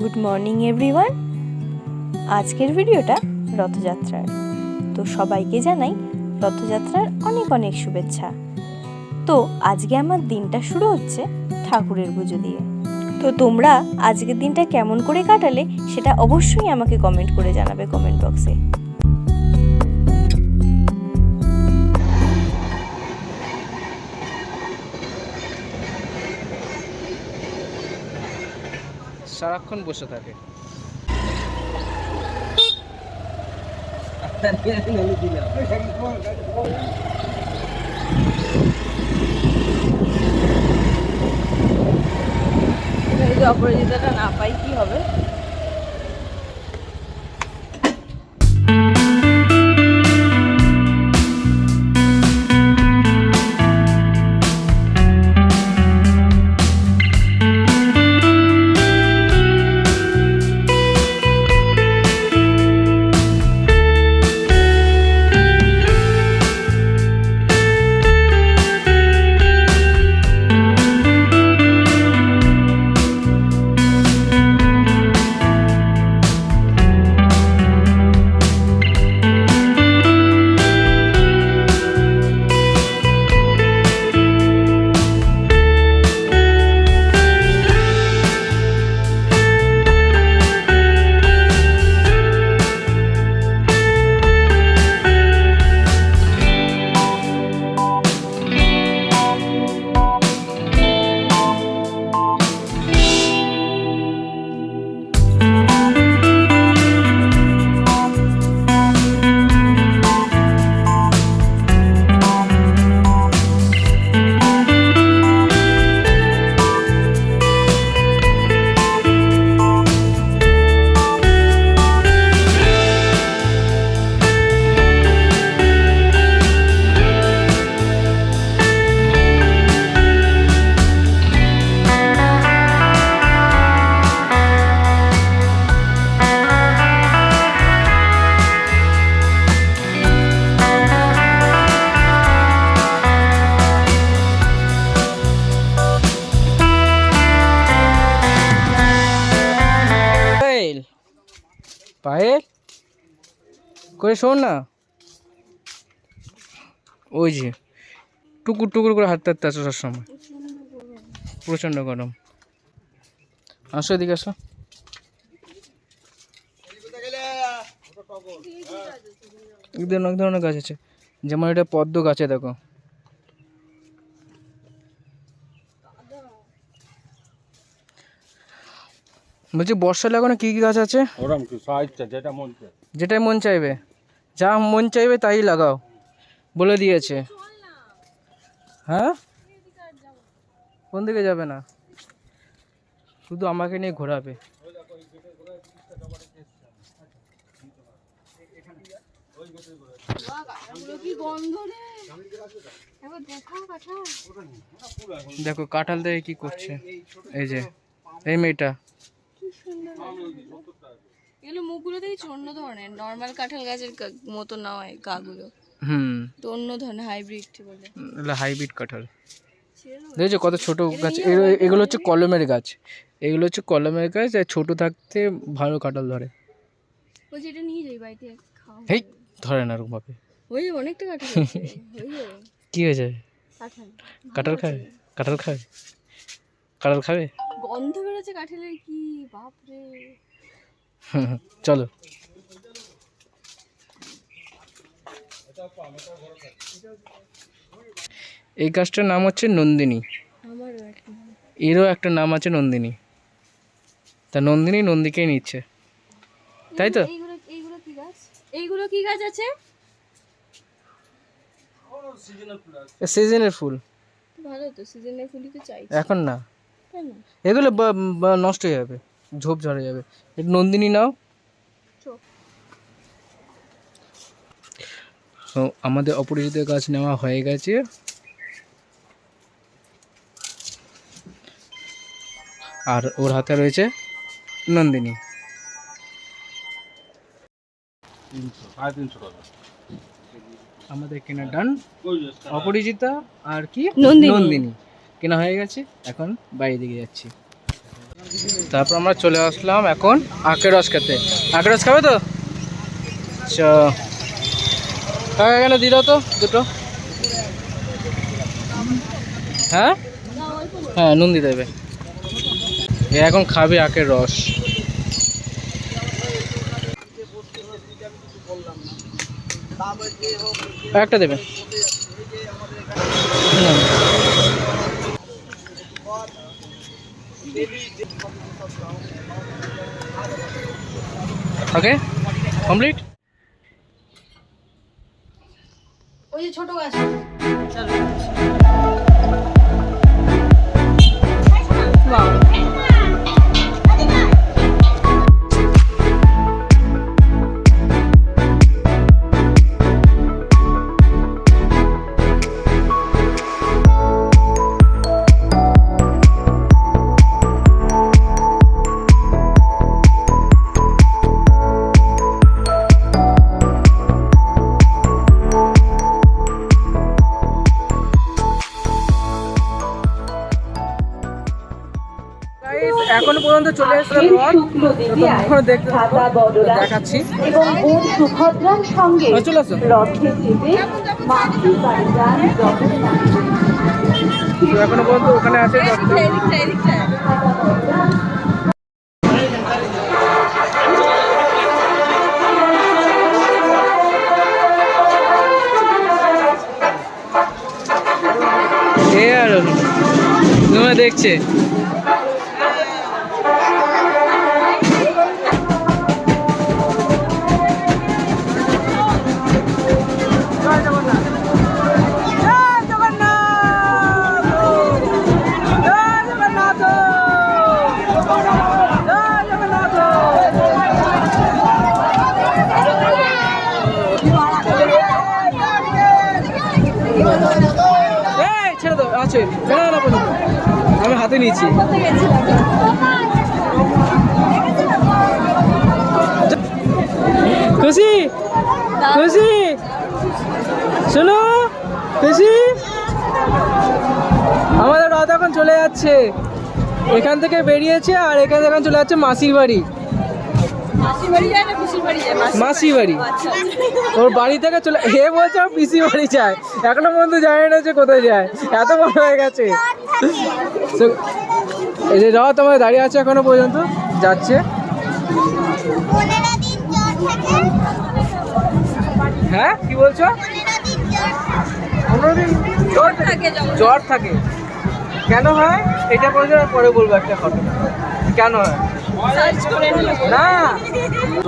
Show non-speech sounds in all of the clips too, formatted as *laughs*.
Good morning everyone আজকের ভিডিওটা রথযাত্রার। তো সবাইকে জানাই রথযাত্রার অনেক অনেক শুভেচ্ছা। তো আজকে আমার দিনটা শুরু হচ্ছে ঠাকুরের পুজো দিয়ে। তো তোমরা আজকের দিনটা কেমন করে কাটালে সেটা অবশ্যই আমাকে কমেন্ট করে জানাবে কমেন্ট বক্সে সারাক্ষণ বসে থাকে। অপরাজিতাটা না পাই কি হবে? পায়েল? করে শোন না। ওই যে, টুকুর টুকুর করে হাঁটতে হাঁটতে আসো সবসময়। প্রচণ্ড গরম। আসো এদিকে আসো। এক ধরনের গাছ আছে। যেমন এটা পদ্ম গাছে দেখো। বলছি বর্ষা লাগানো কি কি গাছ আছে? ওরম কি সাহিত্য যেটা মন চায়। যেটাই মন চাইবে। যা মন চাইবে তাই লাগাও বলে দিয়েছে। হ্যাঁ? কোন দিকে যাবে না? শুধু আমাকে নিয়ে ঘোরাবে। দেখো কাঁঠাল থেকে কি করছে? এই যে এই মেয়েটা। এগুলো মুখগুলো দেখছি অন্য ধরনের নর্মাল কাঁঠাল গাছের মতো নয় গাগুলো। হুম। তো অন্য ধরনের হাইব্রিড বলে। এগুলো হাইব্রিড কাঁঠাল। দেখেছ কত ছোট গাছ? এগুলো- এগুলো হচ্ছে কলমের গাছ। এগুলো হচ্ছে কলমের গাছ আর ছোট থাকতে ভালো কাঁঠাল ধরে। বলছি এটা নিয়ে যাই বাড়িতে খাও হেই ধরে না ওরকম ভাবে ওই যে অনেকটা কাঁঠাল *laughs* ওই কি হয়েছে? কাঁঠাল। কাঁঠাল খাবে কাঁঠাল খাবে কাঁঠাল খাবে? গন্ধ বেরোচ্ছে কাঁঠালের কি? বাপরে। চলো। এই গাছটার নাম হচ্ছে নন্দিনী। এরও একটা নাম আছে নন্দিনী। তা নন্দিনী নন্দীকেই নিচ্ছে। তাই তো? এইগুলো কি গাছ? এইগুলো কি গাছ আছে? সিজনের ফুল। ভালো তো সিজনের ফুলই তো চাই। এখন না। এগুলো নষ্ট হয়ে যাবে ঝোপ ঝরে যাবে। নন্দিনী নাও। আমাদের অপরিচিত গাছ নেওয়া হয়ে গেছে। আর ওর হাতে রয়েছে নন্দিনী। আমাদের কেনা ডান। অপরিচিতা আর কি? নন্দিনী। কেনা হয়ে গেছে, এখন বাইরে দিকে যাচ্ছি। তারপর আমরা চলে আসলাম এখন আখের রস খেতে। আখের রস খাবে তো? আচ্ছা। কাকা এখানে দিয়ে তো, দুটো। হ্যাঁ? হ্যাঁ নুন দিয়ে দেবে। এখন খাবে আখের রস একটা দেবে। ওকে কমপ্লিট ওই যে ছোট গাছ। Guys, পর্যন্ত চলে রথ। দেখতে থাকো। দেখাচ্ছি। এবং বোন সুভদ্রার সঙ্গে হ্যাঁ, চলে আসো। রথে চেপে মাতৃ এখনও পর্যন্ত ওখানে আছে দেখছে। আমি হাতে নিয়েছি। খুশি? খুশি? শোনো, খুশি? আমাদের রথ এখন চলে যাচ্ছে। এখান থেকে বেরিয়েছে আর এখানে এখন চলে যাচ্ছে মাসির বাড়ি। মাসি বাড়ি ওর বাড়ি থেকে চলে হে বলছে পিসি বাড়ি যায়। এখনও পর্যন্ত জানে না যে কোথায় যায়। এত বড় হয়ে গেছে। এই যে রথ আমাদের দাঁড়িয়ে আছে এখনও পর্যন্ত। যাচ্ছে। থাকে হ্যাঁ? কি বলছো? পনেরো দিন জ্বর জ্বর জ্বর থাকে। কেন হয়? এটা পরে পরে বলব একটা ঘটনা কেন হয়? না।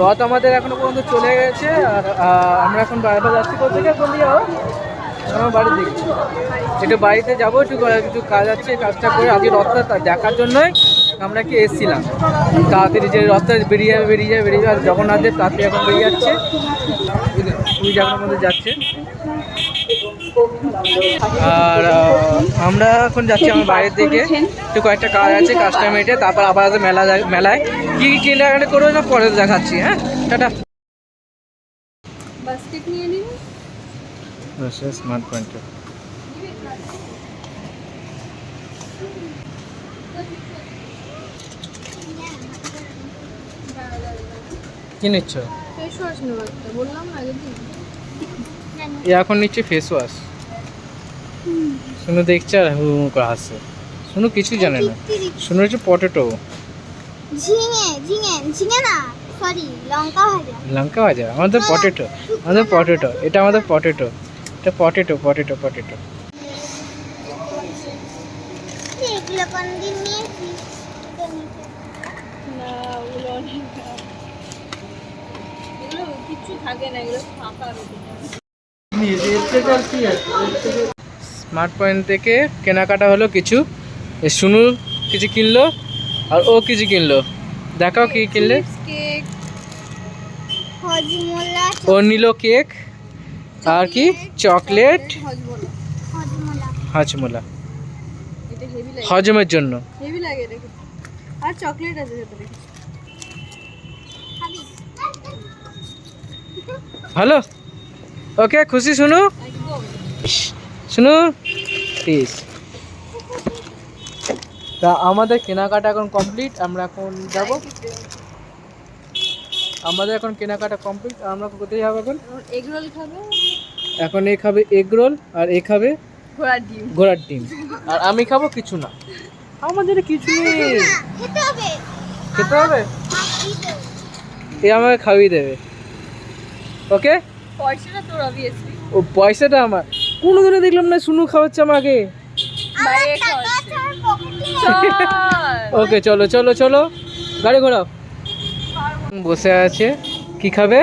রথ আমাদের এখনও পর্যন্ত চলে গেছে, আর আমরা এখন বারবার যাচ্ছি কোথা থেকে? কোন আমার বাড়ির দিকে। একটু বাড়িতে যাব, একটু কিছু কাজ আছে কাজটা করে আজকে রথটা দেখার জন্যই আমরা কি এসেছিলাম। তাড়াতাড়ি যে রথটা বেরিয়ে যাবে বেরিয়ে যাবে বেরিয়ে যাবে, আর জগন্নাথের তাড়াতাড়ি এখন বেরিয়ে যাচ্ছে ওই জায়গার মধ্যে যাচ্ছে আর আমরা এখন যাচ্ছি আমার বাইরের দিকে। একটু কয়েকটা কাজ আছে কাজটা মেটে তারপর আবার মেলা মেলায়। কী কী কেনাকাটা করব না পরে দেখাচ্ছি হ্যাঁ? টাটা। বাস্কেট নিয়ে নিন। স্মার্ট পয়েন্টে কি নিচ্ছ? ফেস ওয়াশ নেব একটা বললাম না আগের এ এখন নিচ্ছে ফেস ওয়াশ শুনু দেখছে আর হু হু করে হাসছে। শুনু কিছু জানে না। শুনু হচ্ছে পটেটো ঝিঙে ঝিঙে ঝিঙে না সরি লঙ্কা ভাজা। লঙ্কা ভাজা আমাদের পটেটো আমাদের পটেটো এটা আমাদের পটেটো এটা পটেটো পটেটো পটেটো এগুলো কোনদিন নিয়েছি এটা নিতে। না ওগুলো অনেক এগুলো কিচ্ছু থাকে না এগুলো ফাঁকা রয়েছে। স্মার্ট পয়েন্ট থেকে কেনাকাটা হলো কিছু। শুনু কিছু কিনলো আর ও কিছু কিনলো। দেখাও কি কিনলে। ও নিল কেক। আর কি? চকলেট হজমোলা হজমের জন্য। আর চকলেট আছে ভালো। ওকে খুশি শুনু শুনু প্লিজ তা আমাদের কেনাকাটা এখন কমপ্লিট আমরা এখন যাব। আমাদের এখন কেনাকাটা কমপ্লিট আমরা কোথায় যাব এখন? এগ রোল খাবে। এখন এ খাবে এগ রোল আর এ খাবে ঘোড়ার ডিম। ঘোড়ার ডিম। আর আমি খাব কিছু না। আমাদের কিছু নেই। খেতে হবে। খেতে হবে। হবে। এ আমাকে খাইয়ে দেবে। ওকে পয়সাটা তোর অবভিয়াসলি ও পয়সাটা আমার। কোনোদিনও দেখলাম না শুনু খাওয়াচ্ছে আমাকে। *laughs* ওকে চলো চলো চলো। গাড়ি ঘোরাও। বসে আছে। কি খাবে?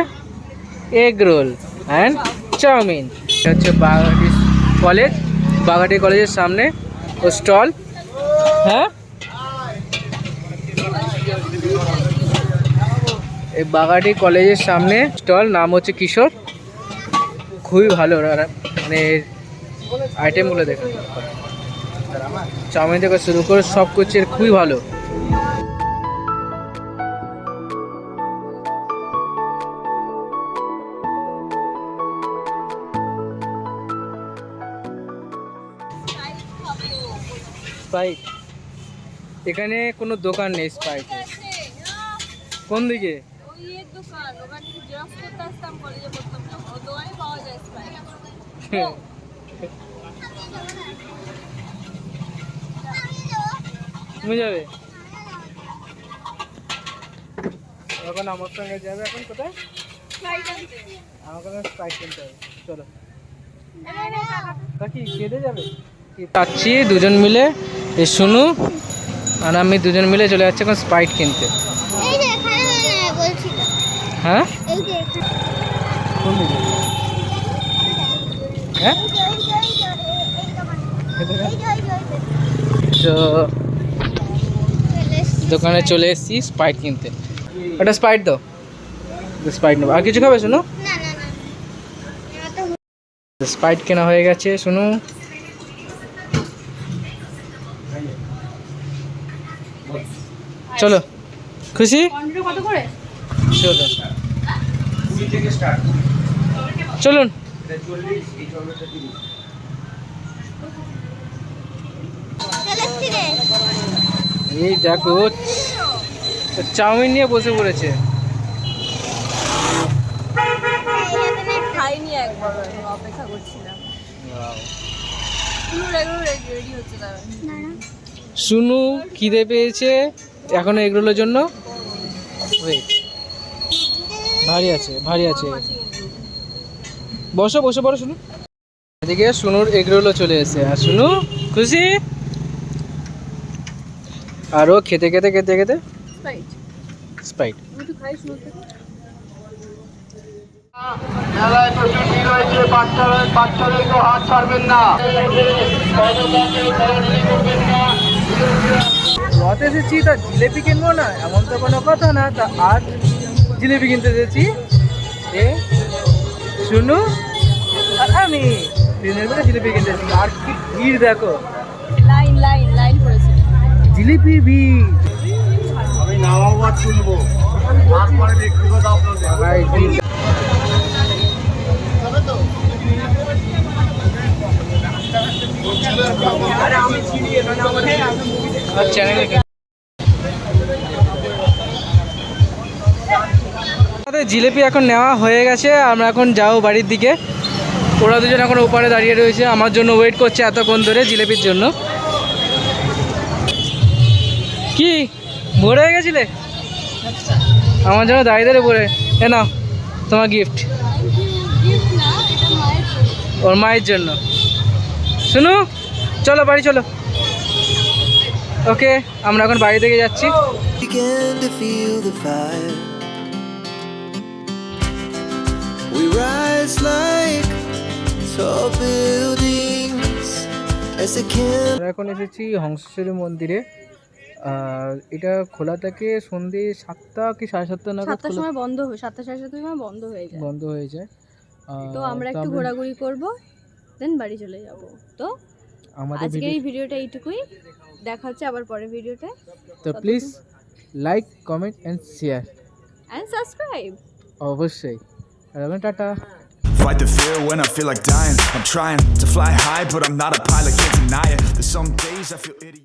Egg roll and chowmein. এটা হচ্ছে বাগাটি কলেজ। বাগাটি কলেজের সামনে ও স্টল। হ্যাঁ? এই বাগাটি কলেজের সামনে স্টল। নাম হচ্ছে কিশোর। খুবই ভালো মানে আইটেমগুলো দেখে। চাউমিন থেকে শুরু করে সব কিছু খুবই ভালো। এখানে কোনো দোকান নেই স্প্রাইটের কোন দিকে? ওই দোকান ওখান থেকে জেরক্স করতে আসতাম কলেজে পড়তাম যখন দোকানে পাওয়া যায় স্প্রাইট। তুমি যাবে? এখন আমার সঙ্গে যাবে এখন কোথায়? আমাকে স্প্রাইট কিনতে হবে। চলো। কাকি কেঁদে যাবে? যাচ্ছি দুজন মিলে। এ শুনু আর আমি দুজন মিলে চলে যাচ্ছি এখন স্প্রাইট কিনতে। যে। তো। দোকানে চলে এসেছি স্প্রাইট কিনতে। ওটা স্প্রাইট দাও। স্প্রাইট নেব। আর কিছু খাবে শুনো? না না না। আমার তো স্প্রাইট কেনা হয়ে গেছে শুনু। চলো। খুশি? কত করে? চলো চলুন। এই দেখো, চাউমিন নিয়ে বসে পড়েছে। শুনু খিদে পেয়েছে, এখন এগরোলের জন্য। ওয়েট ভারী আছে ভারী আছে। বসো বসে পড়ো শুনু এদিকে শুনুর এগরোলও চলে এসে আর শুনু খুশি? আরও খেতে খেতে খেতে খেতে? স্প্রাইট মেলায় প্রচুর ভিড় হয়েছে বাচ্চারা বাচ্চাদের কেউ হাত ছাড়বেন না। রথ এসেছি তা জিলেপি কিনবো না এমন তো কোনো কথা না তা আজ জিলেপি কিনতে এ শুনু? আর আমি দিনের বেলা জিলেপি কিনতে এসেছি। আর কি ভিড় দেখো। লাইন লাইন লাইন পড়েছে। জিলিপি ভিড়। আমি নামাবো আর তুলবো তারপরে ব্যক্তিগত আপনাদের চ্যানেলে জিলেপি এখন নেওয়া হয়ে গেছে, আমরা এখন যাও বাড়ির দিকে। ওরা দুজন এখন ওপারে দাঁড়িয়ে রয়েছে, আমার জন্য ওয়েট করছে এতক্ষণ ধরে জিলেপির জন্য। কি? ভরে হয়ে গেছিলে? আমার জন্য দাঁড়িয়ে দাঁড়িয়ে পড়ে এ নাও, তোমার গিফট ওর মায়ের জন্য। শুনু, চলো বাড়ি চলো। ওকে আমরা এখন বাড়ি থেকে যাচ্ছি। Rise like tall buildings as candle. আমরা এখন এসেছি হংসেশ্বরী মন্দিরে। আর এটা খোলা থাকে সন্ধে সাতটা কি সাড়ে সাতটা নাগাদ সাতটার সময় বন্ধ হয় সাতটা সাড়ে সাতটার সময় বন্ধ হয়ে যায়। বন্ধ হয়ে যায়। তো আমরা একটু ঘোরাঘুরি করব দেন বাড়ি চলে যাব। তো আমাদের ভিডিও এই ভিডিওটা এইটুকুই। দেখা হচ্ছে আবার পরের ভিডিওতে। তো please like comment and share and subscribe অবশ্যই। Everyone, tata. Fight the fear when I feel like dying. I'm trying to fly high, but I'm not a pilot, can't deny it. There's some days I feel idiot.